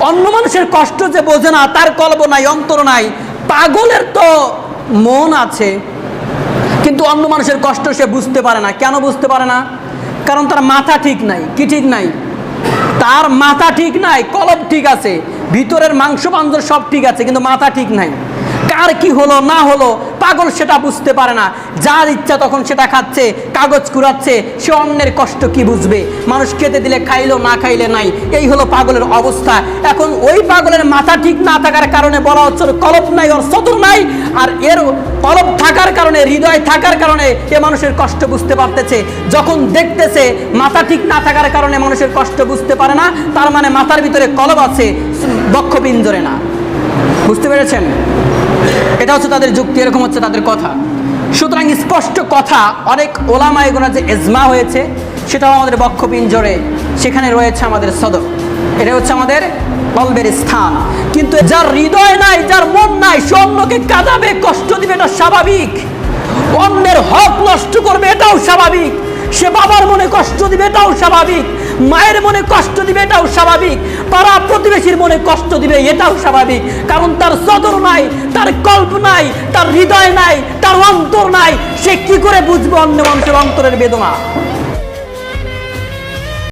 অন্য মানুষের কষ্ট যে বোঝে না, তার কল্প নাই, অন্তর নাই, পাগলের তো মন আছে। কিন্তু অন্য মানুষের কষ্ট সে বুঝতে পারে না। কেন বুঝতে পারে না? কারণ তার মাথা ঠিক নাই। কি ঠিক নাই? তার মাথা ঠিক নাই, কলব ঠিক আছে, ভিতরের মাংস পাঞ্জর সব ঠিক আছে, কিন্তু মাথা ঠিক নাই। কার কি হলো, না হলো পাগল সেটা বুঝতে পারে না। যার ইচ্ছা তখন সেটা খাচ্ছে, কাগজ কুড়াচ্ছে, সে অন্যের কষ্ট কি বুঝবে? মানুষ খেতে দিলে খাইলো, না খাইলে নাই। এই হলো পাগলের অবস্থা। এখন ওই পাগলের মাথা ঠিক না থাকার কারণে বলা হচ্ছে কলপ নাই, ওর সদর নাই, আর এর কলপ থাকার কারণে, হৃদয় থাকার কারণে এ মানুষের কষ্ট বুঝতে পারতেছে। যখন দেখতেছে মাথা ঠিক না থাকার কারণে মানুষের কষ্ট বুঝতে পারে না, তার মানে মাথার ভিতরে কলব আছে বক্ষ পিঞ্জরে না। বুঝতে পেরেছেন? এটা হচ্ছে তাদের যুক্তি, এরকম হচ্ছে তাদের কথা। সুতরাং স্পষ্ট কথা অনেক ওলামা এগুলো যে এজমা হয়েছে, সেটাও আমাদের বক্ষ পিঞ্জরে সেখানে রয়েছে আমাদের সদর। এটা হচ্ছে আমাদের কলবের স্থান। কিন্তু যার হৃদয় নাই, যার মন নাই, সে অন্যকে কাঁদাবে, কষ্ট দিবে এটা স্বাভাবিক। অন্যের হক নষ্ট করবে, এটাও স্বাভাবিক। সে বাবার মনে কষ্ট দিবে, এটাও স্বাভাবিক। মায়ের মনে কষ্ট দিবে, এটাও স্বাভাবিক। পাড়া প্রতিবেশীর মনে কষ্ট দিবে, এটাও স্বাভাবিক। কারণ তার সদর নাই, তার কল্প নাই, তার হৃদয় নাই, তার অন্তর নাই। সে কি করে বুঝবে অন্য মানুষের অন্তরের বেদনা?